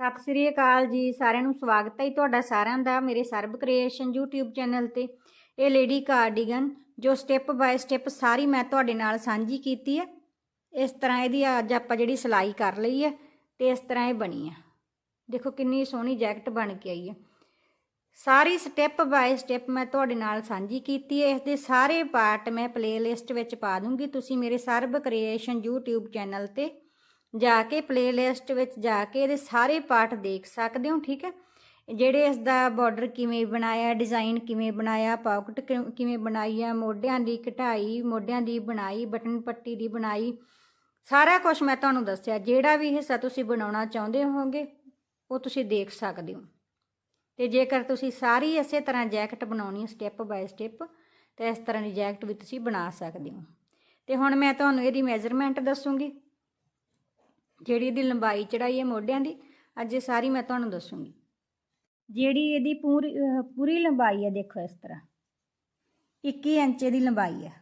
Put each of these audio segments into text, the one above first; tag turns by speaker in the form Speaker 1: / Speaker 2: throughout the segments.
Speaker 1: ਸਤਿ ਸ੍ਰੀ ਅਕਾਲ ਜੀ, ਸਾਰਿਆਂ ਨੂੰ ਸਵਾਗਤ ਹੈ ਜੀ ਤੁਹਾਡਾ ਸਾਰਿਆਂ ਦਾ ਮੇਰੇ ਸਰਬ ਕ੍ਰੀਏਸ਼ਨ YouTube ਚੈਨਲ ਤੇ। ਇਹ ਲੇਡੀ ਕਾਰਡੀਗਨ ਜੋ ਸਟੈਪ ਬਾਏ ਸਟੈਪ ਸਾਰੀ ਮੈਂ ਤੁਹਾਡੇ ਨਾਲ ਸਾਂਝੀ ਕੀਤੀ ਹੈ। ਇਸ ਤਰ੍ਹਾਂ ਇਹਦੀ ਅੱਜ ਆਪਾਂ ਜਿਹੜੀ ਸਿਲਾਈ ਕਰ ਲਈ ਹੈ ਤੇ ਇਸ ਤਰ੍ਹਾਂ ਇਹ ਬਣੀ ਹੈ। ਦੇਖੋ ਕਿੰਨੀ ਸੋਹਣੀ ਜੈਕਟ ਬਣ ਕੇ ਆਈ ਹੈ। ਸਾਰੀ ਸਟੈਪ ਬਾਏ ਸਟੈਪ ਮੈਂ ਤੁਹਾਡੇ ਨਾਲ ਸਾਂਝੀ ਕੀਤੀ ਹੈ। ਇਸ ਦੇ ਸਾਰੇ ਪਾਰਟ ਮੈਂ ਪਲੇਲਿਸਟ ਵਿੱਚ ਪਾ ਦੂੰਗੀ। ਤੁਸੀਂ ਮੇਰੇ ਸਰਬ ਕ੍ਰੀਏਸ਼ਨ YouTube ਚੈਨਲ ਤੇ ਜਾ ਕੇ ਪਲੇਲਿਸਟ ਵਿੱਚ ਜਾ ਕੇ ਇਹਦੇ ਸਾਰੇ ਪਾਰਟ ਦੇਖ ਸਕਦੇ ਹੋ, ਠੀਕ ਹੈ? ਜਿਹੜੇ ਇਸ ਦਾ ਬਾਰਡਰ ਕਿਵੇਂ ਬਣਾਇਆ ਡਿਜ਼ਾਈਨ ਕਿਵੇਂ ਬਣਾਇਆ ਪਾਕਟ ਕਿਵੇਂ ਬਣਾਈ ਆ, ਮੋਢਿਆਂ ਦੀ ਘਟਾਈ ਮੋਢਿਆਂ ਦੀ ਬਣਾਈ, ਬਟਨ ਪੱਟੀ ਦੀ ਬਣਾਈ, ਸਾਰਾ ਕੁਝ ਮੈਂ ਤੁਹਾਨੂੰ ਦੱਸਿਆ। ਜਿਹੜਾ ਵੀ ਹਿੱਸਾ ਤੁਸੀਂ ਬਣਾਉਣਾ ਚਾਹੁੰਦੇ ਹੋਵੋਗੇ, ਉਹ ਤੁਸੀਂ ਦੇਖ ਸਕਦੇ ਹੋ। ਤੇ ਜੇਕਰ ਤੁਸੀਂ ਸਾਰੀ ਇਸੇ ਤਰ੍ਹਾਂ ਜੈਕਟ ਬਣਾਉਣੀ ਹੈ ਸਟੈਪ ਬਾਏ ਸਟੈਪ ਤਾਂ ਇਸ ਤਰ੍ਹਾਂ ਦੀ ਜੈਕਟ ਵੀ ਤੁਸੀਂ ਬਣਾ ਸਕਦੇ ਹੋ। ਤੇ ਹੁਣ ਮੈਂ ਤੁਹਾਨੂੰ ਇਹਦੀ ਮੈਜ਼ਰਮੈਂਟ ਦੱਸੂਗੀ। ਜਿਹੜੀ ਇਹਦੀ ਲੰਬਾਈ ਚੜਾਈ ਹੈ ਮੋਢਿਆਂ ਦੀ, ਅੱਜ ਇਹ ਸਾਰੀ ਮੈਂ ਤੁਹਾਨੂੰ ਦੱਸੂਗੀ। ਜਿਹੜੀ ਇਹਦੀ ਪੂਰੀ ਪੂਰੀ ਲੰਬਾਈ ਹੈ, ਦੇਖੋ ਇਸ ਤਰ੍ਹਾਂ। 21 ਇੰਚ ਦੀ ਲੰਬਾਈ ਹੈ।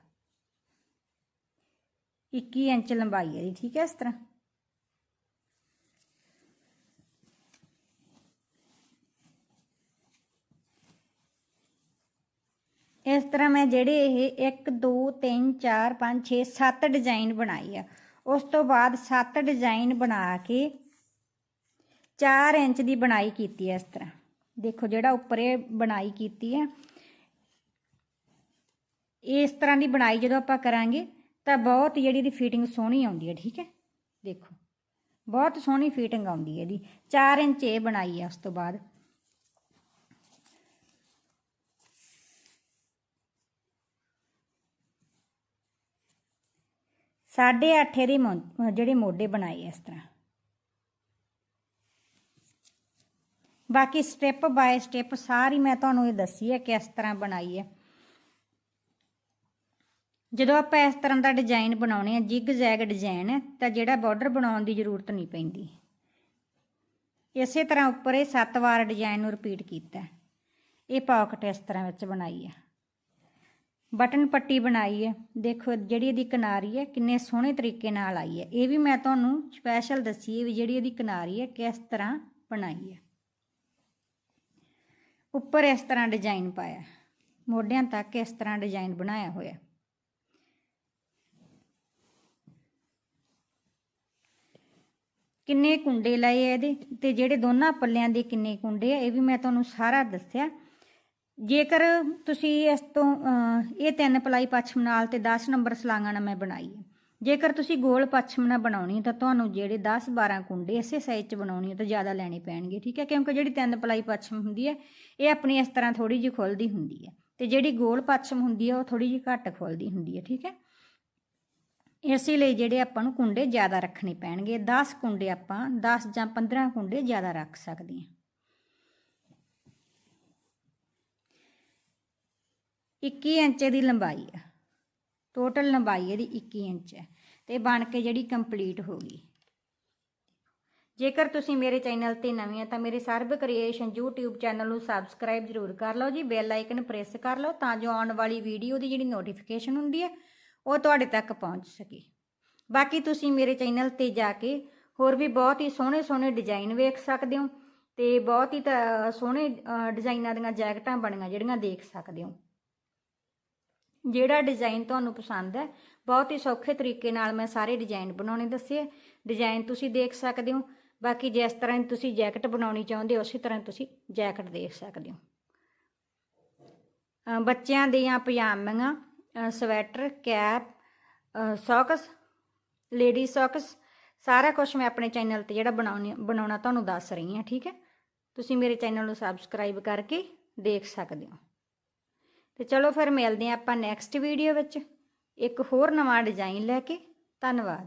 Speaker 1: 21 ਇੰਚ ਲੰਬਾਈ ਹੈ ਜੀ ਠੀਕ ਹੈ ਇਸ ਤਰ੍ਹਾਂ। ਇਸ ਤਰ੍ਹਾਂ ਮੈਂ ਜਿਹੜੇ ਇਹ 1 2 3 4 5 6 7 ਡਿਜ਼ਾਈਨ ਬਣਾਈ ਆ। ਉਸ ਤੋਂ ਬਾਅਦ 7 ਡਿਜ਼ਾਈਨ ਬਣਾ ਕੇ 4 ਇੰਚ ਦੀ ਬਣਾਈ ਕੀਤੀ ਹੈ ਇਸ ਤਰ੍ਹਾਂ। ਦੇਖੋ ਜਿਹੜਾ ਉੱਪਰ ਇਹ ਬਣਾਈ ਕੀਤੀ ਹੈ। ਇਸ ਤਰ੍ਹਾਂ ਦੀ ਬਣਾਈ ਜਦੋਂ ਆਪਾਂ ਕਰਾਂਗੇ ਤਾਂ ਬਹੁਤ ਜਿਹੜੀ ਇਹਦੀ ਫਿਟਿੰਗ ਸੋਹਣੀ ਆਉਂਦੀ ਹੈ, ਠੀਕ ਹੈ? ਦੇਖੋ, ਬਹੁਤ ਸੋਹਣੀ ਫਿਟਿੰਗ ਆਉਂਦੀ ਹੈ ਇਹਦੀ। 4 ਇੰਚ ਇਹ ਬਣਾਈ ਹੈ ਉਸ ਤੋਂ ਬਾਅਦ। ਸਾਢੇ ਅੱਠ ਇਹਦੇ ਜਿਹੜੇ ਮੋਢੇ ਬਣਾਏ ਇਸ ਤਰ੍ਹਾਂ। ਬਾਕੀ ਸਟੈਪ ਬਾਏ ਸਟੈਪ ਸਾਰੀ ਮੈਂ ਤੁਹਾਨੂੰ ਇਹ ਦੱਸੀ ਹੈ ਕਿ ਇਸ ਤਰ੍ਹਾਂ ਬਣਾਈ ਹੈ। ਜਦੋਂ ਆਪਾਂ ਇਸ ਤਰ੍ਹਾਂ ਦਾ ਡਿਜ਼ਾਈਨ ਬਣਾਉਣੇ ਆ ਜਿਗ ਜੈਗ ਡਿਜ਼ਾਈਨ ਹੈ ਤਾਂ ਜਿਹੜਾ ਬਾਰਡਰ ਬਣਾਉਣ ਦੀ ਜ਼ਰੂਰਤ ਨਹੀਂ ਪੈਂਦੀ। ਇਸੇ ਤਰ੍ਹਾਂ ਉੱਪਰ ਇਹ ਸੱਤ ਵਾਰ ਡਿਜ਼ਾਈਨ ਨੂੰ ਰਿਪੀਟ ਕੀਤਾ ਇਹ ਪਾਕਟ ਇਸ ਤਰ੍ਹਾਂ ਵਿੱਚ ਬਣਾਈ ਹੈ। ਬਟਨ ਪੱਟੀ ਬਣਾਈ ਹੈ। ਦੇਖੋ, ਜਿਹੜੀ ਇਹਦੀ ਕਿਨਾਰੀ ਹੈ, ਕਿੰਨੇ ਸੋਹਣੇ ਤਰੀਕੇ ਨਾਲ ਆਈ ਹੈ। ਇਹ ਵੀ ਮੈਂ ਤੁਹਾਨੂੰ ਸਪੈਸ਼ਲ ਦੱਸੀ ਹੈ ਵੀ ਜਿਹੜੀ ਇਹਦੀ ਕਿਨਾਰੀ ਹੈ, ਕਿਸ ਤਰ੍ਹਾਂ ਬਣਾਈ ਹੈ। ਉੱਪਰ ਇਸ ਤਰ੍ਹਾਂ ਡਿਜ਼ਾਈਨ ਪਾਇਆ ਮੋਢਿਆਂ ਤੱਕ ਇਸ ਤਰ੍ਹਾਂ ਡਿਜ਼ਾਈਨ ਬਣਾਇਆ ਹੋਇਆ ਕਿੰਨੇ ਕੁੰਡੇ ਲਾਏ ਆ ਇਹਦੇ ਤੇ, ਜਿਹੜੇ ਦੋਨਾਂ ਪੱਲਿਆਂ ਦੇ ਕਿੰਨੇ ਕੁੰਡੇ ਆ, ਇਹ ਵੀ ਮੈਂ ਤੁਹਾਨੂੰ ਸਾਰਾ ਦੱਸਿਆ। ਜੇਕਰ ਤੁਸੀਂ ਇਸ ਤੋਂ ਇਹ ਤਿੰਨ ਪਲਾਈ ਪੱਛਮ ਨਾਲ ਤੇ 10 ਨੰਬਰ ਸਲਾਂਗਾਂ ਨਾਲ ਮੈਂ ਬਣਾਈ ਹੈ। ਜੇਕਰ ਤੁਸੀਂ ਗੋਲ ਪੱਛਮ ਨਾਲ ਬਣਾਉਣੀ ਤਾਂ ਤੁਹਾਨੂੰ ਜਿਹੜੇ 10 12 ਕੁੰਡੇ ਇਸੇ ਸਾਈਜ਼ 'ਚ ਬਣਾਉਣੀ ਹੈ ਤਾਂ ਜ਼ਿਆਦਾ ਲੈਣੇ ਪੈਣਗੇ, ਠੀਕ ਹੈ? ਕਿਉਂਕਿ ਜਿਹੜੀ ਤਿੰਨ ਪਲਾਈ ਪੱਛਮ ਹੁੰਦੀ ਹੈ, ਇਹ ਆਪਣੀ ਇਸ ਤਰ੍ਹਾਂ ਥੋੜੀ ਜਿਹੀ ਖੁੱਲਦੀ ਹੁੰਦੀ ਹੈ ਤੇ ਜਿਹੜੀ ਗੋਲ ਪੱਛਮ ਹੁੰਦੀ ਹੈ ਉਹ ਥੋੜੀ ਜਿਹੀ ਘੱਟ ਖੁੱਲਦੀ ਹੁੰਦੀ ਹੈ, ਠੀਕ ਹੈ? ਇਸੇ ਲਈ ਜਿਹੜੇ ਆਪਾਂ ਨੂੰ ਕੁੰਡੇ ਜ਼ਿਆਦਾ ਰੱਖਣੇ ਪੈਣਗੇ 10 ਕੁੰਡੇ ਆਪਾਂ 10 ਜਾਂ 15 ਕੁੰਡੇ ਜ਼ਿਆਦਾ ਰੱਖ ਸਕਦੇ ਹਾਂ 21 ਇੰਚ ਦੀ ਲੰਬਾਈ ਆ। ਟੋਟਲ ਲੰਬਾਈ ਇਹਦੀ 21 ਇੰਚ ਹੈ ਤੇ ਬਣ ਕੇ ਜਿਹੜੀ ਕੰਪਲੀਟ ਹੋ ਗਈ। ਜੇਕਰ ਤੁਸੀਂ ਮੇਰੇ ਚੈਨਲ ਤੇ ਨਵੇਂ ਆ ਤਾਂ ਮੇਰੇ ਸਰਬ ਕ੍ਰੀਏਸ਼ਨ YouTube ਚੈਨਲ ਨੂੰ ਸਬਸਕ੍ਰਾਈਬ ਜ਼ਰੂਰ ਕਰ ਲਓ ਜੀ ਬੈਲ ਆਈਕਨ ਪ੍ਰੈਸ ਕਰ ਲਓ ਤਾਂ ਜੋ ਆਉਣ ਵਾਲੀ ਵੀਡੀਓ ਦੀ ਜਿਹੜੀ ਨੋਟੀਫਿਕੇਸ਼ਨ ਹੁੰਦੀ ਹੈ ਉਹ ਤੁਹਾਡੇ ਤੱਕ ਪਹੁੰਚ ਸਕੇ। ਬਾਕੀ ਤੁਸੀਂ ਮੇਰੇ ਚੈਨਲ ਤੇ ਜਾ ਕੇ ਹੋਰ ਵੀ ਬਹੁਤ ਹੀ ਸੋਹਣੇ ਸੋਹਣੇ ਡਿਜ਼ਾਈਨ ਵੇਖ ਸਕਦੇ ਹੋ ਤੇ ਬਹੁਤ ਹੀ ਤਾਂ ਸੋਹਣੇ ਅ, ਡਿਜ਼ਾਈਨਾਂ ਦੀਆਂ ਜੈਕਟਾਂ ਬਣੀਆਂ ਜਿਹੜੀਆਂ ਦੇਖ ਸਕਦੇ ਹੋ। ਜਿਹੜਾ ਡਿਜ਼ਾਈਨ ਤੁਹਾਨੂੰ ਪਸੰਦ ਹੈ ਬਹੁਤ ਹੀ ਸੌਖੇ ਤਰੀਕੇ ਨਾਲ ਮੈਂ ਸਾਰੇ ਡਿਜ਼ਾਈਨ ਬਣਾਉਣੇ ਦੱਸੇ ਡਿਜ਼ਾਈਨ ਤੁਸੀਂ ਦੇਖ ਸਕਦੇ ਹੋ। ਬਾਕੀ ਜਿਸ ਤਰ੍ਹਾਂ ਤੁਸੀਂ ਜੈਕਟ ਬਣਾਉਣੀ ਚਾਹੁੰਦੇ ਹੋ ਉਸੇ ਤਰ੍ਹਾਂ ਤੁਸੀਂ ਜੈਕਟ ਦੇਖ ਸਕਦੇ ਹੋ। ਬੱਚਿਆਂ ਦੀਆਂ ਪਜਾਮੀਆਂ ਸਵੈਟਰ ਕੈਪ ਅ, ਸੌਕਸ ਲੇਡੀ ਸੌਕਸ ਸਾਰਾ ਕੁਝ ਮੈਂ ਆਪਣੇ ਚੈਨਲ ਤੇ ਜਿਹੜਾ ਬਣਾਉਣੀ ਬਣਾਉਣਾ ਤੁਹਾਨੂੰ ਦੱਸ ਰਹੀ ਹਾਂ ਠੀਕ ਹੈ? ਤੁਸੀਂ ਮੇਰੇ ਚੈਨਲ ਨੂੰ ਸਬਸਕ੍ਰਾਈਬ ਕਰਕੇ ਦੇਖ ਸਕਦੇ ਹੋ। ਤੇ ਚਲੋ ਫਿਰ ਮਿਲਦੇ ਹਾਂ ਆਪਾਂ ਨੈਕਸਟ ਵੀਡੀਓ ਵਿੱਚ। ਇੱਕ ਹੋਰ ਨਵਾਂ ਡਿਜ਼ਾਈਨ ਲੈ ਕੇ। ਧੰਨਵਾਦ।